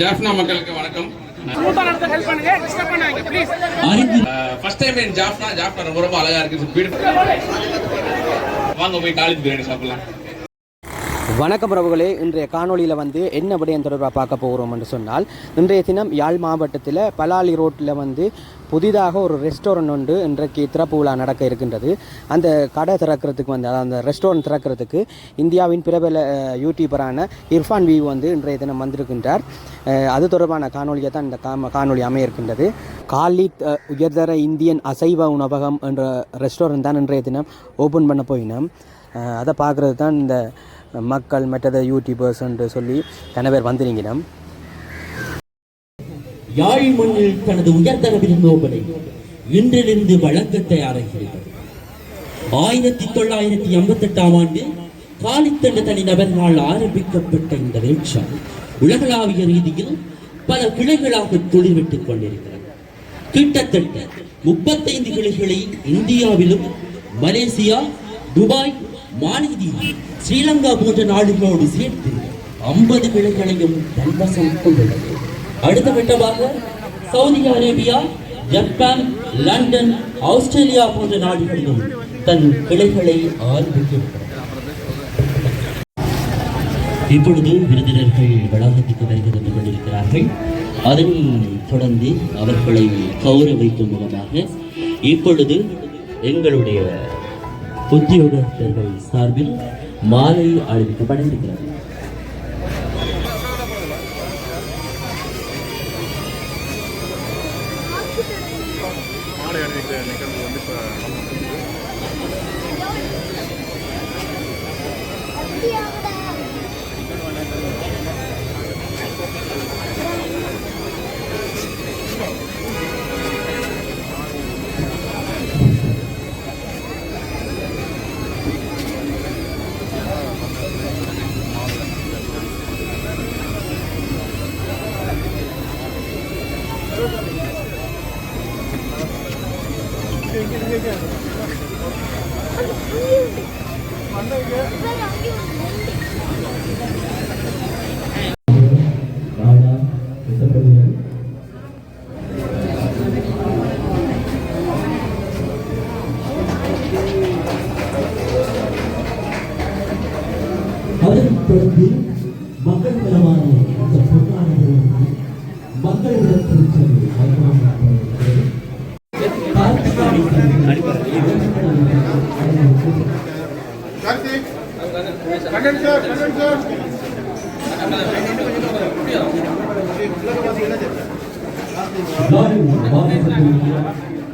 ஜாஃப்னா மக்களுக்கு வணக்கம். ஸ்மூத்தா நடத்த ஹெல்ப் பண்ணுங்க டிஸ்டர்ப் பண்ணாங்க ப்ளீஸ் ஃபர்ஸ்ட் டைம் என் ஜாஃப்னா ஜாஃப்னா ரொம்ப ரொம்ப அழகா இருக்கு வாங்க போய் காலேஜ் பிரியாணி சாப்பிடலாம். வணக்கம் பிரபுகளே. இன்றைய காணொலியில் வந்து என்ன விடயம் தொடர்பாக பார்க்க போகிறோம் என்று சொன்னால் இன்றைய தினம் யாழ் மாவட்டத்தில் பலாலி ரோட்டில் வந்து புதிதாக ஒரு ரெஸ்டாரண்ட் ஒன்று இன்றைக்கு திறப்பு விழா நடக்க இருக்கின்றது. அந்த கடை திறக்கிறதுக்கு வந்து அதாவது அந்த ரெஸ்டாரண்ட் திறக்கிறதுக்கு இந்தியாவின் பிரபல யூடியூபரான இர்ஃபான் வியூ வந்து இன்றைய தினம் வந்திருக்கின்றார். அது தொடர்பான காணொலியை தான் இந்த காம காணொலி அமையிருக்கின்றது காலித் உயர்தர இந்தியன் அசைவ உணவகம் என்ற ரெஸ்டாரண்ட் தான் இன்றைய தினம் ஓப்பன் பண்ண போயினோம். அதை பார்க்குறது தான் இந்த மக்கள் மற்றது யூடியூபர்ஸ் என்று சொல்லி கன பேர் வந்திருக்கிறோம் யாழ் மண்ணில் தனது உயர்தர விருந்தோபனை இன்றிலிருந்து வழங்க தயாராகிறது. ஆயிரத்தி தொள்ளாயிரத்தி எண்பத்தி எட்டாம் ஆண்டு காலித்தண்ட நாள் ஆரம்பிக்கப்பட்ட இந்த வேட்சம் உலகளாவிய ரீதியில் பல கிளைகளாக தொழில்விட்டுக் கொண்டிருக்கிறது. கிட்டத்தட்ட முப்பத்தைந்து கிளைகளை இந்தியாவிலும் மலேசியா துபாய் மாலத்தீவு ஸ்ரீலங்கா போன்ற நாடுகளோடு சேர்த்து ஐம்பது கிளைகளையும் தன்வசம் கொண்டுள்ளது. அடுத்த கட்டமாக Saudi Arabia Japan London Australia போன்ற நாடுகளிலும் தன் கிளைகளை ஆரம்பித்திருக்கிறது இப்பொழுது விருந்தினர்கள் வளாகத்துக்கு வருகை தந்து கொண்டிருக்கிறார்கள். அதனைத் தொடர்ந்து அவர்களை கௌரவிக்கும் முகமாக இப்பொழுது எங்களுடைய உத்தியோகஸ்தர்கள் சார்பில் மாலை அணிவிக்கப்பட இருக்கிறது நாடா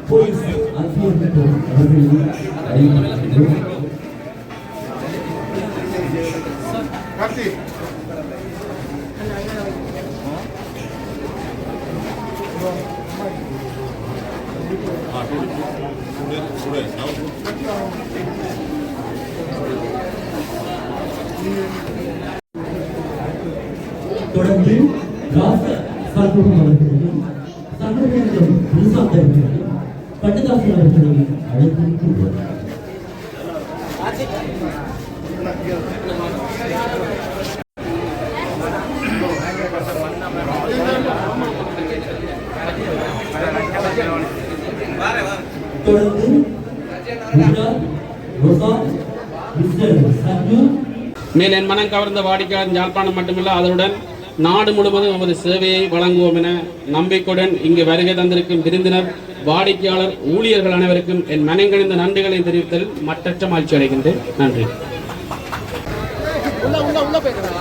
போலீஸ் அதிகாரிகள் அவர்களை அறிவிக்கின்றோம் தொடர்ந்து ராச சர்வம் அவர்களையும் சங்கரேந்திரம் பிரசாத் அவர்களையும் கண்ணதாசன் அவர்களை அழைத்திருக்கின்றோம் தொடர்ந்து மேல் என் மனம் கவர்ந்த வாடிக்கையாளர் யாழ்ப்பாணம் மட்டுமல்ல அதனுடன் நாடு முழுவதும் நமது சேவையை வழங்குவோம் என நம்பிக்கையுடன் இங்கு வருகை தந்திருக்கும் விருந்தினர் வாடிக்கையாளர் ஊழியர்கள் அனைவருக்கும் என் மனங்கணிந்த நன்றிகளை தெரிவித்ததில் மட்டற்ற மகிழ்ச்சி அடைகின்றேன். நன்றி. உள்ள உள்ள உள்ள போயிருக்கா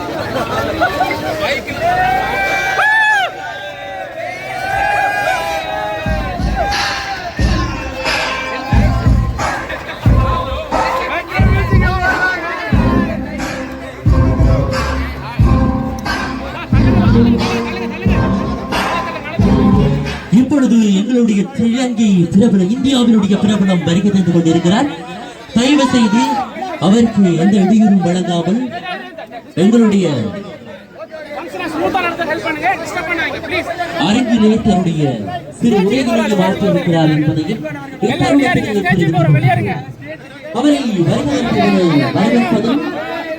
இப்பொழுது எங்களுடைய பிரபலம் இந்தியாவினுடைய பிரபலம் வருகை தந்து கொண்டிருக்கிறார். தயவு செய்து அவருக்கு எந்த இடையூறும் வழங்காமல் எங்களுடைய ஃபங்க்ஷனை ஸ்மூத்தா நடத்த ஹெல்ப் தன்னுடைய சிறு உரைகளை வாழ்த்து இருக்கிறார் என்பதையும் அவரை வரவேற்பதும்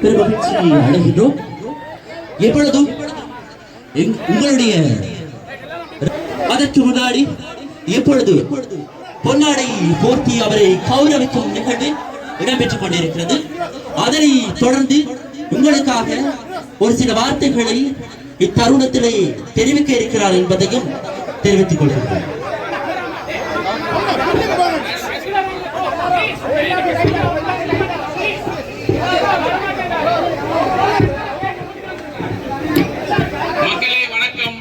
பெருமகிழ்ச்சி அடைகின்றோம். எப்பொழுதும் உங்களுடைய அதற்கு முன்னாடி இப்பொழுது பொன்னாடை போர்த்தி அவரை கௌரவிக்கும் நிகழ்வு இடம்பெற்றுக் கொண்டிருக்கிறது. அதனை தொடர்ந்து உங்களுக்காக ஒரு சில வார்த்தைகளை இத்தருணத்திலே தெரிவிக்க இருக்கிறார் என்பதையும் தெரிவித்துக் கொள்கிறேன் மக்களே வணக்கம்.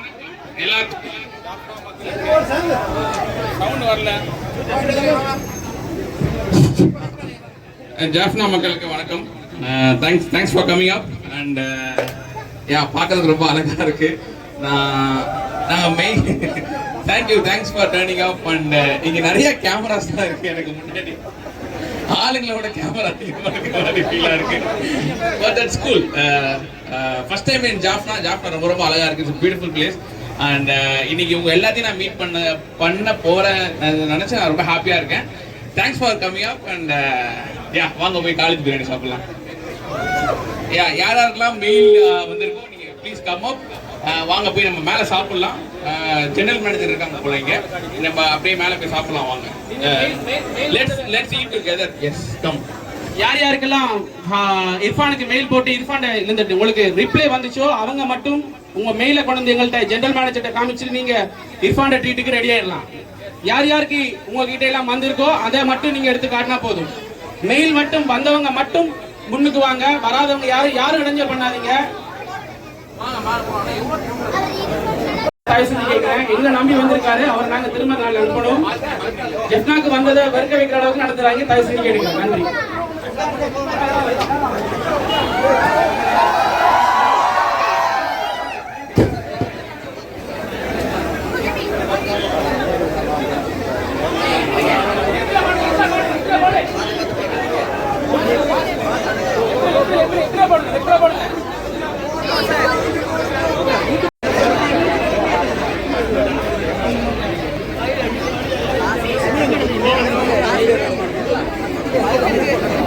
எல்லாருக்கும் சவுண்ட் வரல. ஜாஃப்னா மக்களுக்கு வணக்கம். Thanks thanks for coming up and yeah பார்க்கறதுக்கு ரொம்ப அழகா இருக்கு. நான் நாங்கள் main thank you thanks for turning up and இங்கே நிறைய கேமராஸ் தான் இருக்கு எனக்கு முன்னாடி. ஆளுங்களோட கேமரா ஃபீலாக இருக்கு. But at school first time in Jaffna. Jaffna ரொம்ப ரொம்ப அழகா இருக்கு. It's beautiful place and uh, இன்னைக்கு உங்க எல்லாத்தையும் நான் மீட் பண்ண பண்ண போறேன். நினைச்சு நான் ரொம்ப ஹாப்பியா இருக்கேன். Thanks for coming up and yeah வாங்க போய் காலேஜ் பிரியாணி சாப்பிடலாம். யா யார் யாருக்கெல்லாம் மெயில் uh, வந்திருக்கோம். நீங்க ப்ளீஸ் கம் அப் வாங்க போய் நம்ம மேலே சாப்பிடலாம். Uh, ஜெனரல் மேனேஜர் இருக்காங்க போல இங்க. நம்ம அப்படியே மேலே போய் சாப்பிடலாம் வாங்க. Let's let's eat together yes come யார் யாருக்கெல்லாம் இர்ஃபானுக்கு மெயில் போட்டு இர்ஃபான் இந்த உங்களுக்கு ரிப்ளை வந்துச்சோ? அவங்க மட்டும் உங்க மெயில கொண்டு வந்து எங்கள்கிட்ட ஜென்ரல் மேனேஜர்கிட்ட காமிச்சு நீங்க இர்ஃபான் ட்ரீட்டுக்கு ரெடி ஆயிடலாம். யார் யாருக்கு உங்ககிட்ட எல்லாம் வந்திருக்கோ அதை மட்டும் நீங்க எடுத்து காட்டினா போதும். மெயில் மட்டும் வந்தவங்க மட்டும் முன்னுக்கு வாங்க வராதவங்க யாரும் யாரும் இடைஞ்சல் பண்ணாதீங்க. தயவு செஞ்சு எங்க நம்பி வந்திருக்காரு அவர் நாங்க திரும்ப நாள் அனுப்பணும். ஜெப்னாக்கு வந்ததை வெறுக்க வைக்கிற அளவுக்கு நடத்துறாங்க தயவு செஞ்சு கேட்கிறேன் நன்றி. Hadi.